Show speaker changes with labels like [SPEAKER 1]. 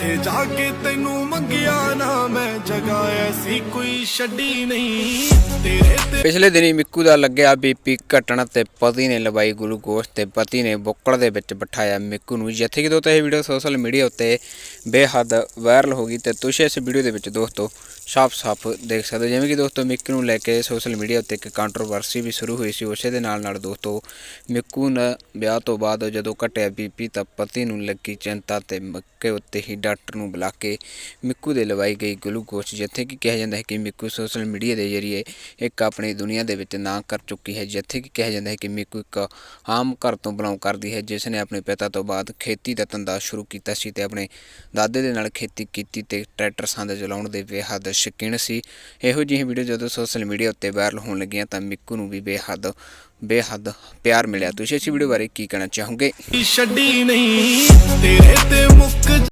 [SPEAKER 1] ਜਿੱਥੇ ਜਾ ਕੇ ਤੈਨੂੰ ਮੰਗਿਆ ਨਾ ਮੈਂ ਜਗਾਇਆ ਸੀ ਕੋਈ ਛੱਡੀ ਨਹੀਂ। ਤੇਰੇ ਤੇ
[SPEAKER 2] ਪਿਛਲੇ ਦਿਨੀ ਮਿੱਕੂ ਦਾ ਲੱਗਿਆ ਬੀਪੀ ਘਟਣ ਤੇ ਪਤੀ ਨੇ ਲਵਾਈ ਗਲੂਕੋਸ ਤੇ ਪਤੀ ਨੇ ਬੁੱਕੜ ਦੇ ਵਿੱਚ ਬਿਠਾਇਆ ਮਿੱਕੂ ਨੂੰ। ਜਿੱਥੇ ਕਿ ਦੋਸਤੋ ਇਹ ਵੀਡੀਓ ਸੋਸ਼ਲ ਮੀਡੀਆ ਉੱਤੇ ਬੇਹੱਦ ਵਾਇਰਲ ਹੋ ਗਈ ਤੇ ਤੁਸੀਂ ਇਸ ਵੀਡੀਓ ਦੇ ਵਿੱਚ ਦੋਸਤੋ ਸਾਫ਼-ਸਾਫ਼ ਦੇਖ ਸਕਦੇ ਹੋ। ਜਿਵੇਂ ਕਿ ਦੋਸਤੋ ਮਿੱਕੂ ਨੂੰ ਲੈ ਕੇ ਸੋਸ਼ਲ ਮੀਡੀਆ ਉੱਤੇ ਇੱਕ ਕੰਟਰੋਵਰਸੀ ਵੀ ਸ਼ੁਰੂ ਹੋਈ ਸੀ। ਉਸੇ ਦੇ ਨਾਲ ਨਾਲ ਦੋਸਤੋ ਮਿੱਕੂ ਨੇ ਵਿਆਹ ਤੋਂ ਬਾਅਦ ਜਦੋਂ ਘਟਿਆ ਬੀਪੀ ਤਾਂ ਪਤੀ ਨੂੰ ਲੱਗੀ ਚਿੰਤਾ ਤੇ ਮੱਕੇ ਉੱਤੇ ਹੀ ਡਾਕਟਰ ਨੂੰ ਬੁਲਾ ਕੇ ਮਿੱਕੂ ਦੇ ਲਵਾਈ ਗਈ ਗਲੂਕੋਸ ਜਿੱਥੇ ਕਿ ਕਿਹਾ ਜਾਂਦਾ ਹੈ ਕਿ ਮਿੱਕੂ ਸੋਸ਼ਲ ਮੀਡੀਆ ਦੇ ਜ਼ਰੀਏ ਇੱਕ ਆਪਣੀ ਦੁਨੀਆ ਦੇ ਵਿੱਚ ਨਾਂ ਕਰ ਚੁੱਕੀ ਹੈ। ਜਿੱਥੇ ਕਿ ਕਿਹਾ ਜਾਂਦਾ ਹੈ ਕਿ ਮਿੱਕੂ ਇੱਕ ਆਮ ਘਰ ਤੋਂ ਬਿਲੋਂਗ ਕਰਦੀ ਹੈ ਜਿਸ ਨੇ ਆਪਣੇ ਪਿਤਾ ਤੋਂ ਬਾਅਦ ਖੇਤੀ ਦਾ ਧੰਦਾ ਸ਼ੁਰੂ ਕੀਤਾ ਸੀ ਤੇ ਆਪਣੇ ਦਾਦੇ ਦੇ ਨਾਲ ਖੇਤੀ ਕੀਤੀ ਤੇ ਟਰੈਕਟਰ ਸੰਦ ਚਲਾਉਣ ਦੇ ਬੇਹੱਦ ਸ਼ੌਕੀਨ ਸੀ। ਇਹੋ ਜਿਹੀ ਵੀਡੀਓ ਜਦੋਂ ਸੋਸ਼ਲ ਮੀਡੀਆ ਉੱਤੇ ਵਾਇਰਲ ਹੋਣ ਲੱਗੀਆਂ ਤਾਂ ਮਿੱਕੂ ਨੂੰ ਵੀ ਬੇਹੱਦ ਬੇਹੱਦ ਪਿਆਰ ਮਿਲਿਆ। ਤੁਸੀਂ ਇਸ ਵੀਡੀਓ ਬਾਰੇ ਕੀ ਕਹਿਣਾ ਚਾਹੋਗੇ?
[SPEAKER 1] ਛੱਡੀ ਨਹੀਂ।